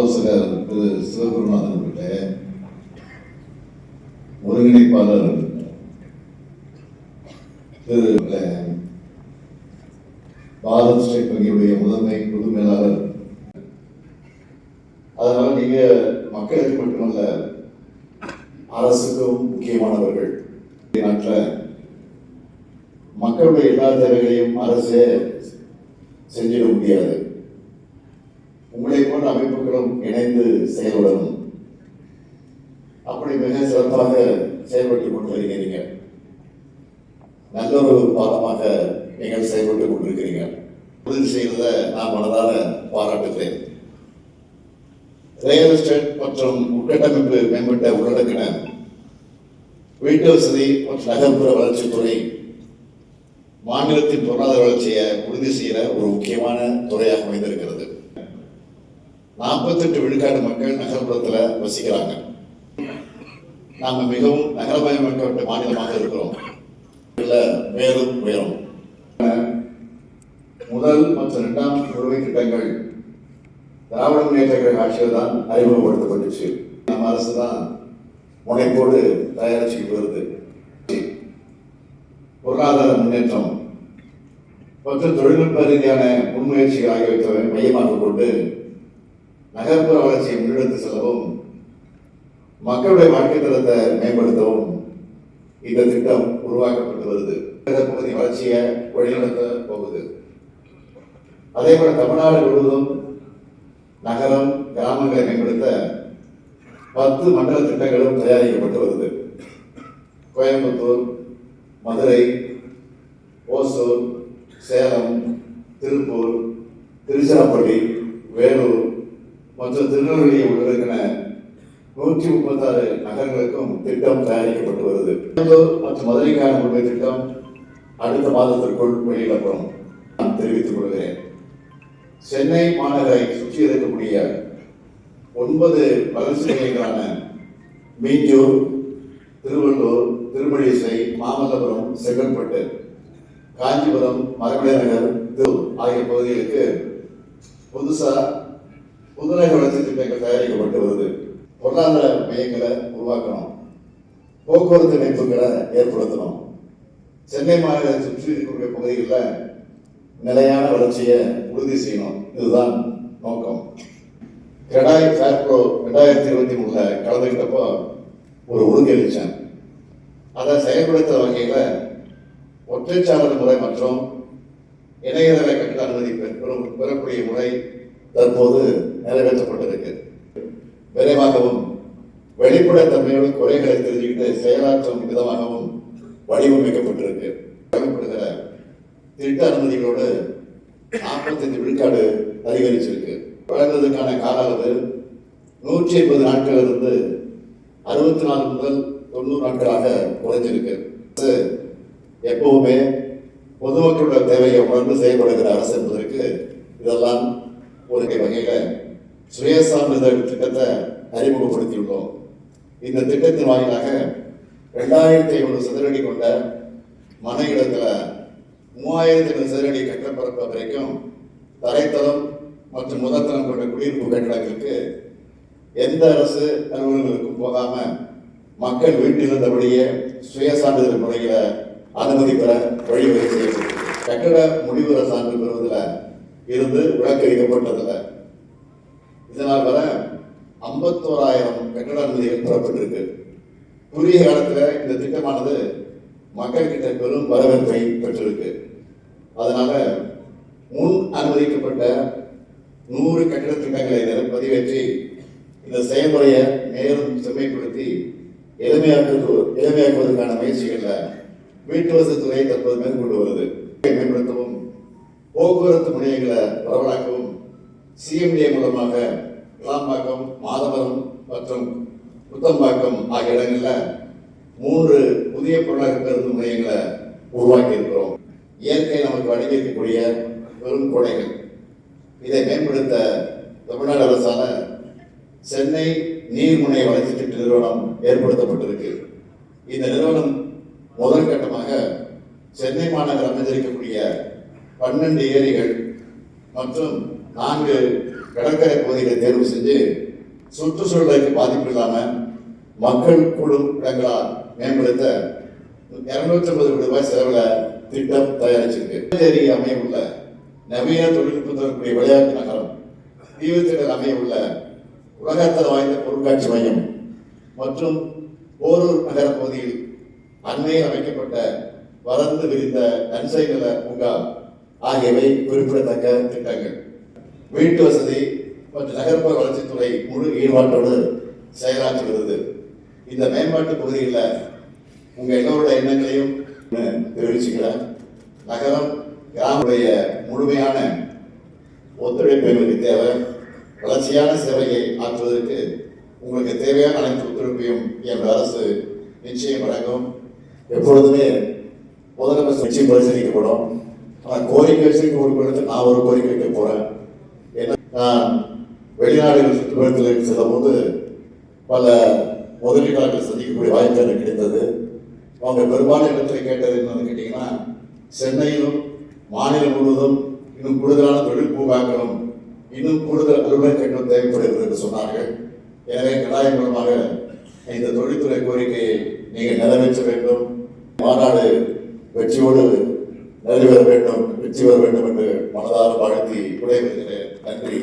திரு சிவகுருநாதன் அவர்களே ஒருங்கிணைப்பாளர் திரு பாரத் ஸ்டேட் வங்கியுடைய முதன்மை பொது மேலாளர். அதனால நீங்க மக்களுக்கு மட்டுமல்ல அரசுக்கும் முக்கியமானவர்கள். நாட்டில் மக்களுடைய எல்லா தேவைகளையும் அரசே செஞ்சிட முடியாது. உங்களை போன்ற அமைப்புகளும் இணைந்து செயல்படணும். அப்படி மிக சிறப்பாக செயல்பட்டுக் கொண்டு வருகிறீங்க நல்ல ஒரு பாடமாக நீங்கள் செயல்பட்டுக் கொண்டிருக்கிறீங்க. உறுதி செய்வத நான் மனதார பாராட்டுகிறேன். ரியல் எஸ்டேட் மற்றும் உட்கட்டமைப்பு மேம்பட்ட உள்ளடக்கின வீட்டு வசதி மற்றும் நகர்ப்புற வளர்ச்சித்துறை மாநிலத்தின் பொருளாதார வளர்ச்சியை உறுதி செய்கிற ஒரு முக்கியமான துறையாக அமைந்திருக்கிறது. நாற்பத்தெட்டு விழுக்காடு மக்கள் நகர்ப்புறத்தில் வசிக்கிறாங்க. நாங்கள் மிகவும் நகரமயமாக்கப்பட்ட மாநிலமாக இருக்கிறோம். இல்லை மேலும் உயரும். முதல் மற்றும் இரண்டாம் குழுவை திட்டங்கள் திராவிட முன்னேற்ற கழக ஆட்சியில் தான் அறிமுகப்படுத்தப்பட்டுச்சு. நம்ம அரசு தான் முனைப்போடு தயாரிச்சுக்கிட்டு வருது. பொருளாதார முன்னேற்றம் மற்றும் தொழில்நுட்ப ரீதியான முன்முயற்சிகள் ஆகியவற்றை மையமாக கொண்டு நகர்ப்புற வளர்ச்சியை முன்னெடுத்து செல்லவும் மக்களுடைய வாழ்க்கை தரத்தை மேம்படுத்தவும் இந்த திட்டம் உருவாக்கப்பட்டு வருது. பகுதி வளர்ச்சியை வழிநடத்த போகுது. அதே போல தமிழ்நாடு முழுவதும் நகரம் கிராமங்களை மேம்படுத்த பத்து மண்டல திட்டங்களும் தயாரிக்கப்பட்டு வருது. கோயம்புத்தூர் மதுரை ஓசூர் சேலம் திருப்பூர் திருச்சிராப்பள்ளி வேலூர் மற்றும் திருநெல்வேலியை உள்ளடக்கின நூற்றி முப்பத்தாறு நகரங்களுக்கும் திட்டம் தயாரிக்கப்பட்டு வருது. மற்றும் மதுரைக்கான முழுமை திட்டம் அடுத்த மாதத்திற்குள் வெளியிடப்படும். நான் தெரிவித்துக் கொள்கிறேன். சென்னை மாநகரை சுற்றி இருக்கக்கூடிய ஒன்பது வளர்ச்சி நிலையங்களான மீஞ்சூர் திருவள்ளூர் திருமழிசை மாமல்லபுரம் செங்கல்பட்டு காஞ்சிபுரம் மரமலை நகர் ஆகிய பகுதிகளுக்கு புதுசாக புதுநகர வளர்ச்சி திட்டங்கள் தயாரிக்கப்பட்டு வருது. பொருளாதார மையங்களை உருவாக்கணும். போக்குவரத்து இணைப்புகளை ஏற்படுத்தணும். சென்னை மாநகரை சுற்றி இருக்கக்கூடிய பகுதிகளில் நிலையான வளர்ச்சியை உறுதி செய்யணும். இதுதான் நோக்கம். கிரடாய் ஃபேர்ப்ரோ ரெண்டாயிரத்தி இருபத்தி மூணில் கலந்துக்கிட்டப்போ ஒரு உறுதியளித்தேன் அதை செயல்படுத்த வகையில் ஒற்றைச்சாளர் முறை மற்றும் இணையதள கட்ட அனுமதி பெறும் பெறக்கூடிய முறை தற்போது நிறைவேற்றப்பட்டிருக்கு. விரைவாகவும் வெளிப்படைத்தன்மையோடு குறைகளை தெரிஞ்சுக்கிட்டு செயலாற்றும் விதமாகவும் வடிவமைக்கப்பட்டிருக்கு. வழங்கப்படுகிற திட்ட அனுமதிகளோடு நாற்பத்தஞ்சு விழுக்காடு அதிகரிச்சிருக்கு. வழங்குவதற்கான கால அளவு நூற்றி ஐம்பது நாட்கள் இருந்து அறுபத்தி நாலு முதல் தொண்ணூறு நாட்களாக குறைஞ்சிருக்கு. அரசு எப்பவுமே பொதுமக்களோட தேவையை உணர்ந்து செயல்படுகிற அரசு என்பதற்கு இதெல்லாம் ஒரு வகையில் சுயசார்ந்த திட்டத்தை அறிமுகப்படுத்தியுள்ளோம். இந்த திட்டத்தின் வாயிலாக ரெண்டாயிரத்தி ஐநூறு சதுரடி கொண்ட மன இடத்துல மூவாயிரத்தி ஐநூறு சதுரடி கட்டப்பரப்பு வரைக்கும் தரைத்தளம் மற்றும் முதத்தளம் கொண்ட குடியிருப்பு கட்டிடங்களுக்கு எந்த அரசு அலுவலகங்களுக்கும் போகாம மக்கள் வீட்டில் இருந்தபடியே சுயசான்றிதழ் முறையில அனுமதி பெற வழிவகை செய்யப்பட்டது. கட்டட முடிவுற சான்று பெறுவதில் இருந்து விலக்களிக்கப்பட்டதில்லை இதனால் வர ஐம்பத்தோராயிரம் கட்டட அனுமதிகள் பெறப்பட்டிருக்கு. குறுகிய காலத்தில் இந்த திட்டமானது மக்கள்கிட்ட பெரும் வரவேற்பை பெற்றிருக்கு. அதனால முன் அனுமதிக்கப்பட்ட நூறு கட்டிட திட்டங்களை இதில் பதிவேற்றி இந்த செயல்முறையை மேலும் செம்மைப்படுத்தி எளிமையாக்கு எளிமையாக்குவதற்கான முயற்சிகளை வீட்டு வசதி துறை தற்போது மேற்கொண்டு வருது. மேம்படுத்தவும் போக்குவரத்து முனையங்களை பரவலாக்க சிஎம்டிஏ மூலமாக கிளாம்பாக்கம் மாதவரம் மற்றும் புத்தம்பாக்கம் ஆகிய இடங்களில் மூன்று புதிய பொருளாதார பேருந்து முனையங்களை உருவாக்கி இருக்கிறோம் இயற்கை நமக்கு வழங்கியிருக்கக்கூடிய பெரும் கொடைகள். இதை மேம்படுத்த தமிழ்நாடு அரசால் சென்னை நீர்முனை வளர்ச்சி திட்ட நிறுவனம் ஏற்படுத்தப்பட்டிருக்கு. இந்த நிறுவனம் முதல் கட்டமாக சென்னை மாநகர் அமைந்திருக்கக்கூடிய பன்னெண்டு ஏரிகள் மற்றும் நான்கு கடற்கரை பகுதிகளை தேர்வு செஞ்சு சுற்றுச்சூழலுக்கு பாதிப்பு இல்லாமல் மக்கள் குழு இடங்களா மேம்படுத்த இரநூத்தி ஐம்பது கோடி ரூபாய் செலவில் திட்டம் தயாரிச்சிருக்கு. புதுச்சேரி அமைய உள்ள நவீன தொழில்நுட்பத்திற்குரிய விளையாட்டு நகரம் தீவுத்திடல் அமைய உள்ள உலகத்தர வாய்ந்த பொருட்காட்சி மையம் மற்றும் போரூர் நகர பகுதியில் அண்மையில் அமைக்கப்பட்ட வளர்ந்து விரிந்த நன்சை நில பூங்கா ஆகியவை குறிப்பிடத்தக்க திட்டங்கள். வீட்டு வசதி மற்றும் நகர்ப்புற வளர்ச்சித்துறை முழு ஈடுபாட்டோடு செயலாற்றி வருது இந்த மேம்பாட்டு பகுதியில் உங்கள் எல்லோருடைய எண்ணங்களையும் தெரிவிச்சுக்கிறேன் நகரம் கிராமுடைய முழுமையான ஒத்துழைப்பு எங்களுக்கு தேவை. வளர்ச்சியான சேவையை ஆற்றுவதற்கு உங்களுக்கு தேவையான அனைத்து ஒத்துழைப்பையும் என் அரசு நிச்சயம் வழங்கும். எப்பொழுதுமே முதலமைச்சர் நிச்சயம் பரிசீலிக்கப்படும். ஆனால் கோரிக்கை வச்சு கொடுக்கிறது நான் ஒரு கோரிக்கை வைக்க போகிறேன் நான் வெளிநாடுகள் சுற்றுப்பயணத்தில் செல்லும்போது பல முதலீட்டாளர்கள் சந்திக்கக்கூடிய வாய்ப்பு எனக்கு கிடைத்தது. அவங்க பெரும்பாலான இடத்துல கேட்டது என்னன்னு கேட்டிங்கன்னா சென்னையிலும் மாநிலம் முழுவதும் இன்னும் கூடுதலான தொழில் பூங்காக்களும் இன்னும் கூடுதல் அலுவலகங்களும் தேவைப்படுகிறது என்று சொன்னார்கள். எனவே கடாயம் மூலமாக இந்த தொழில்துறை கோரிக்கையை நீங்கள் நிறைவேற்ற வேண்டும். மாநாடு வெற்றியோடு நிறைவேற வேண்டும். வெற்றி வர வேண்டும் என்று மனதார வாழ்த்தி விடைபெறுகிறேன். நன்றி